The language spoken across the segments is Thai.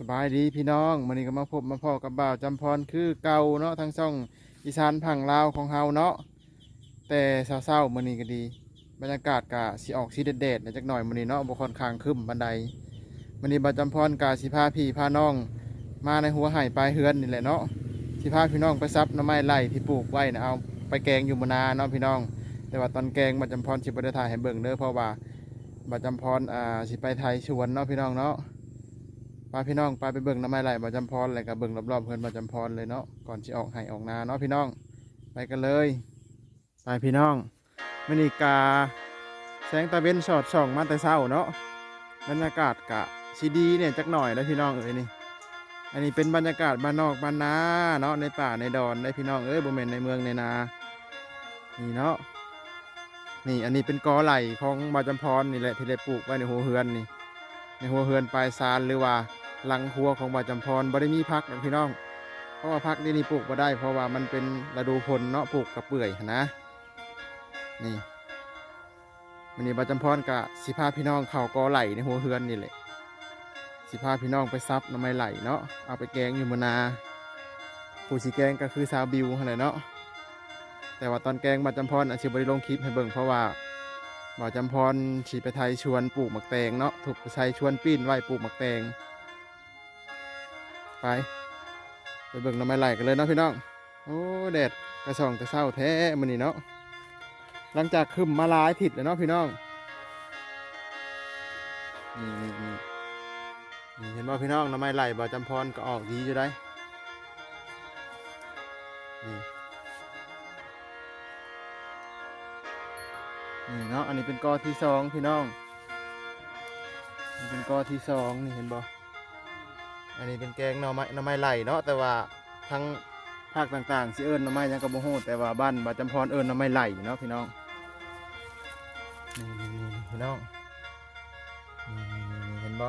สบายดีพี่น้องวันนี้ก็มาพบมาพ่อกับบ่าวจำพรคือเก่าเนาะทั้งช่องอีสานผังลาวของเฮาเนาะแต่เศร้าๆมื้อนี้ก็ดี บรรยากาศกะสิออกสีเด็ดๆน่อยจักหน่อยมื้อนี้เนาะบ่ค่อนข้างครึ้มบันไดมื้อนี้บ่าวจำพรกะสิพาพี่พาน้อง มาในหัวไห่ปลายเฮือนนี่แหละเนาะสิพาพี่น้องไปซับน้ำไม้ไล่ที่ปลูกไว้นะเอาไปแกงอยู่มนาเนาะพี่น้อง แต่ว่าตอนแกงบ่าวจำพรสิบ่ได้ถ่ายให้เบิ่งเด้อเพราะว่าบ่าวจำพรอ่าสิไปไทยชวนเนาะพี่น้องเนาะ พาพี่น้องไปไปเบิ่งน้ำไม้ไหลบ่จำพรเลยกับเบิ่งรอบๆเพื่อนบ่จำพรเลยเนาะก่อนที่ออกไห้ออกนาเนาะพี่น้องไปกันเลยไปพี่น้องมณีกา แสงตะเวนสอดส่องมาแต่เช้าเนาะบรรยากาศกะซีดีเนี่ยจักหน่อยแล้วพี่น้องเอ้ยนี่อันนี้เป็นบรรยากาศบ้านนอกบ้านนาเนาะในป่าในดอนในพี่น้องเอ้ยบ่แม่นในเมืองในนานี่เนาะนี่อันนี้เป็นกอไหลของบ่จำพรนี่แหละที่ได้ปลูกไว้ในหัวเฮือนนี่ในหัวเฮือนปลายซานหรือว่า หลังครัวของบาจำพรบ่ได้มีพักนะพี่น้อง เพราะว่าพักนี่นี่ปลูกบ่ได้ เพราะว่ามันเป็นฤดูฝนเนาะปลูกกับเปื่อยนะ นี่วันนี้บาจำพรกะสิพาพี่น้องเข่ากอไหลในหัวเฮือนนี่แหละสิพาพี่น้องไปซับน้ำไม้ไหลเนาะเอาไปแกงอยู่มนาผู้สีแกงก็คือซาวบิวหั่นแหละเนาะแต่ว่าตอนแกงบาจำพรอาจจะบ่ได้ลงคลิปให้เบิ่งเพราะว่าบ่าจำพรฉีไปไทยชวนปลูกหมักแตงเนาะถูกไปไทยชวนปีนไว้ปลูกหมักแตง ไปไปเบิ่งน้ำไม้ไหลกันเลยเนาะพี่น้องโอ้แดดกระส่องแต่เศร้าแท้มันนี่เนาะหลังจากขึ้นมาลายทิศแล้วเนาะพี่น้องนี่นี่นี่นี่เห็นบ่พี่น้องน้ำไม้ไหลบ่จำพรก็ออกดีอยู่ได้นี่นี่เนาะอันนี้เป็นกอที่สองพี่น้องนี่เป็นกอที่สองนี่เห็นบ่ อันนี้เป็นแกงหน่อไม้หน่อไม้ไหลเนาะแต่ว่าทั้งภาคต่างๆสิเอิญหน่อไม้ยังกระโบโหแต่ว่าบ้านบาจำพรเอิญหน่อไม้ไหลเนาะพี่น้องนี่นี่นี่พี่น้องนี่นี่นี่นี่เห็นบ่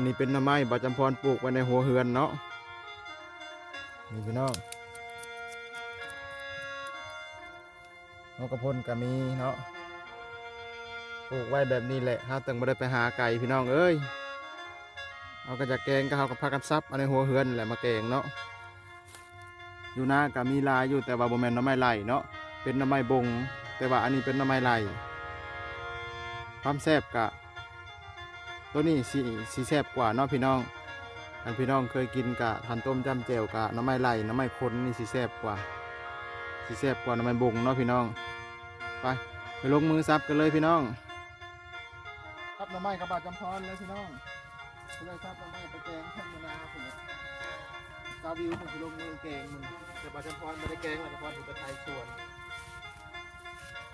นนี้เป็นหน่อไม้บาจำพรปลูกไว้ในหัวเฮือนเนาะนี่พี่น้องนกกระพนก็มีเนาะปลูกไว้แบบนี้แหละถ้าตึงไม่ได้ไปหาไก่พี่น้องเอ้ยเอากระจากแกงก็เอากับพากันซับเอาในหัวเฮือนแหละมาแกงเนาะอยู่หน้าก็มีลายอยู่แต่ว่าบ่แมนน้ำไม้ไหลเนาะเป็นน้ำไม้บง แต่ว่าอันนี้เป็นน้ำไม้ไหลความแซ่บกะ ตัวนี้สีสีแซ่บกว่าเนาะพี่น้อง อันพี่น้องเคยกินกะทันต้มจำแจ่วกะหน้ำไม้ไหลหน้ำไม้คนนี่สีแซ่บกว่าสีแซ่บกว่าหน้ำไม้บงเนาะพี่น้อง ไปไปลงมือซับกันเลยพี่น้องซับหน้ำไม้กระบาดจำพรเลยพี่น้องไปเลยซับหน้ำไม้ไปแกงท่านมะนาวผมซาวิวผมไปลงมือแกงมันกระบาดจำพรไม่ได้แกงหรอกจำพรถึงไปไทยสวน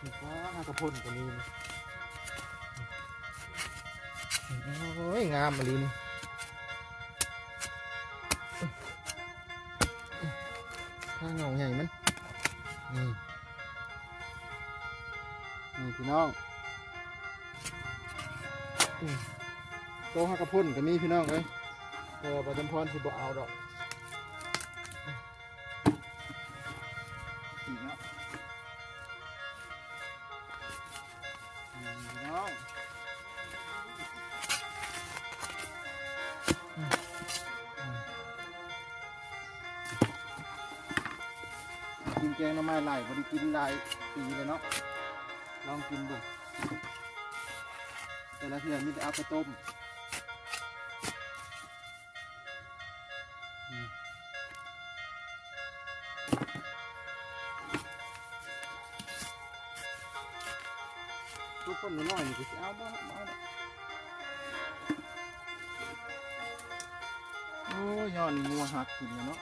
นี่ก็หากระพ่นตัวนี้นะ โอ้ยงามมาลีนี่ข้างเงาใหญ่มันนี่นี่พี่น้องโตหักกระพุ่นก็มีพี่น้องเลยแต่ว่าประจำพรสิบ่เอาดอก แกงหน้ำไม้ไหลบ่ได้กินหลายปีเลยเนาะลองกินดูแต่ละเทือมีแต่เอาไปต้มทุกคนหน่อยนี่ก็สิเอาบ้างเอาเนาะโอ้ยยอนงัวหักกินแล้วเนาะ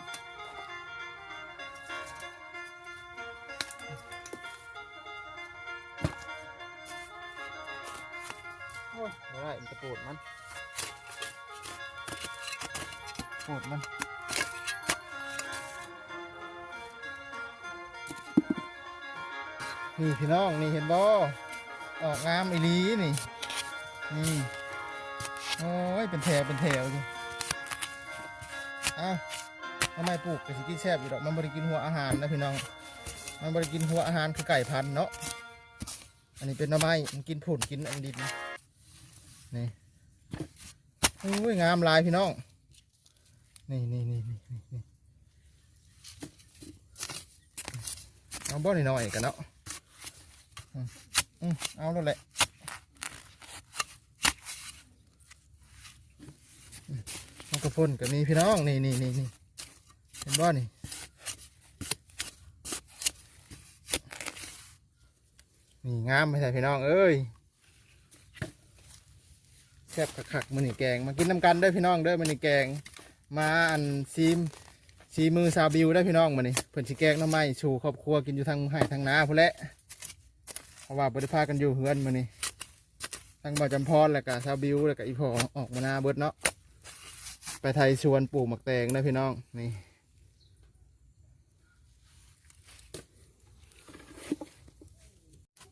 มันจะปวดมันปวดมันนี่พี่น้องนี่เห็นบ่ออกงามอีลีนี่นี่โอ้ยเป็นแถวเป็นแถวอยู่อ้าทำไมปลูกกะสิกินแซ่บอยู่ดอกมันบริกินหัวอาหารนะพี่น้อง มันบริกินหัวอาหารคือไก่พันเนาะอันนี้เป็นหน้ำไม้มันกินผุนกินอันดิน นี่โอ้ยงามลายพี่น้อง นี่นี่นี่นี่นี่เอาบ่อนี่หน่อยกันเนาะอืมเอาแล้วแหละมเอากระพ่นกับนี่พี่น้อง นี่นี่นี่นี่เห็นบ่อนี่นี่งามไปใส่พี่น้องเอ้ย แซ่บคักๆมือนี่แกง มากินน้ำกันเด้พี่น้องเด้อมือนี่แกง มาอันซีมซีมือซาบิวได้พี่น้องมานี่เพิ่นสิแกงน้ำไม้ชูครอบครัวกินอยู่ทางไห้ทางนาพุ่นแหละเพราะว่าบริพากันอยู่เฮือนมานี่ทางบ่อจำพรแล้วก็ซาบิวแล้วก็อีพอออกมานาเบิดเนาะไปไทยชวนปลูกหมักแตงนะพี่น้องนี่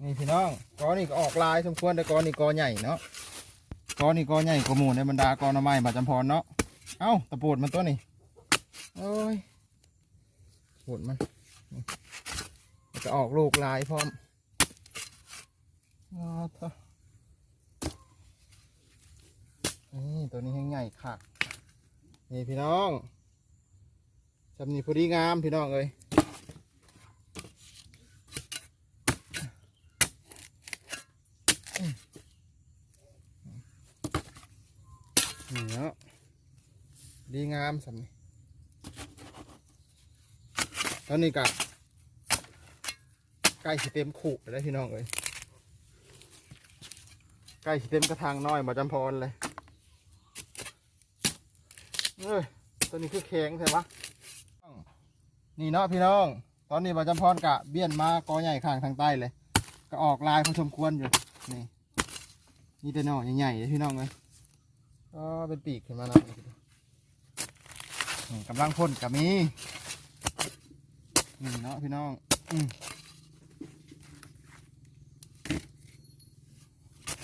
นี่พี่น้องกอนี่ก็ออกลายสมควรแต่กอนี่กอใหญ่เนาะ กอนี่กอใหญ่กว่าหมูในบรรดากอน้ำไม้บาดจำพรเนาะ เอ้าตะปูดมันตัวนี้โอ้ยปูดมันนี่มันจะออกลูกลายพร้อมอ้อนี่ตัวนี้ให้ใหญ่ค่ะนี่พี่น้องจำนี่พอดีงามพี่น้องเอ้ยนี่เนาะดีงามสำนี่ตอนนี้กะใกล้สิเต็มขู่แล้พี่น้องเอ้ยใกล้สิเต็มกระทางน้อยมาจำพรเลยเอ้ยตัวนี้คือแข็งใช่ปะนี่เนาะพี่น้อง ตอนนี้มาจำพรกะเบี้ยนมากอใหญ่ข้างทางใต้เลย ก็ออกลายพอสมควรอยู่ นี่นี่แต่นอใหญ่ๆเลยพี่น้องเลยก็เป็นปีกขึ้นมาแล้ว นี่กำลังพ่นกับมีนี่เนาะพี่น้องอืม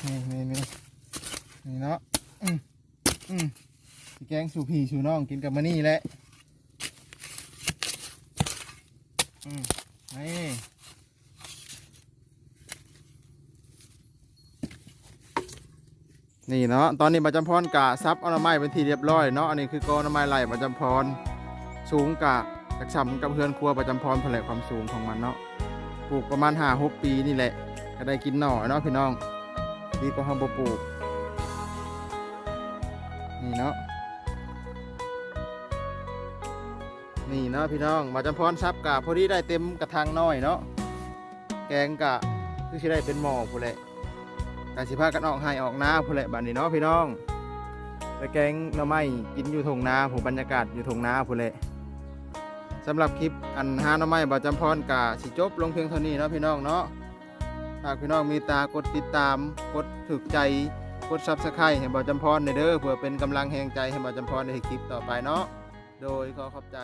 นี่นี่นี่นี่เนาะอืมอืมสิแกงสูผีสูน้องกินกับมานี่แหละอืมนี่ นี่เนาะตอนนี้ประจำพรกะซับอน้ำไม้เป็นทีเรียบร้อยเนาะอันนี้คือกอน้ำไม้ไหลประจำพรสูงกะจักซ้ำกับเพื่อนครัวประจำพรผลความสูงของมันเนาะปลูกประมาณห้าหกปีนี่แหละก็ได้กินหน่อเนาะพี่น้องดีกว่าเฮาบ่ปลูกนี่เนาะนี่เนาะพี่น้องมาจำพรซับกะพอดีได้เต็มกระถางน้อยเนาะแกงกะคือสิได้เป็นหม้อพุ่นแหละ กะสิพากันออกให้ออกนาพุ่นแหละบัดนี้เนาะพี่น้อง ไปแกงหน่อไม้กินอยู่ทงนาผมบรรยากาศอยู่ทงนาพุ่นแหละสำหรับคลิปอันหาหน่อไม้บ่จำพรกะสิจบลงเพียงเท่านี้เนาะพี่น้องเนาะหากพี่น้องมีตากดติดตามกดถึกใจกดซับสไครต์ให้บ่าจำพรในเด้อเพื่อเป็นกำลังแห่งใจให้บ่าจำพรในคลิปต่อไปเนาะโดยขอขอบใจ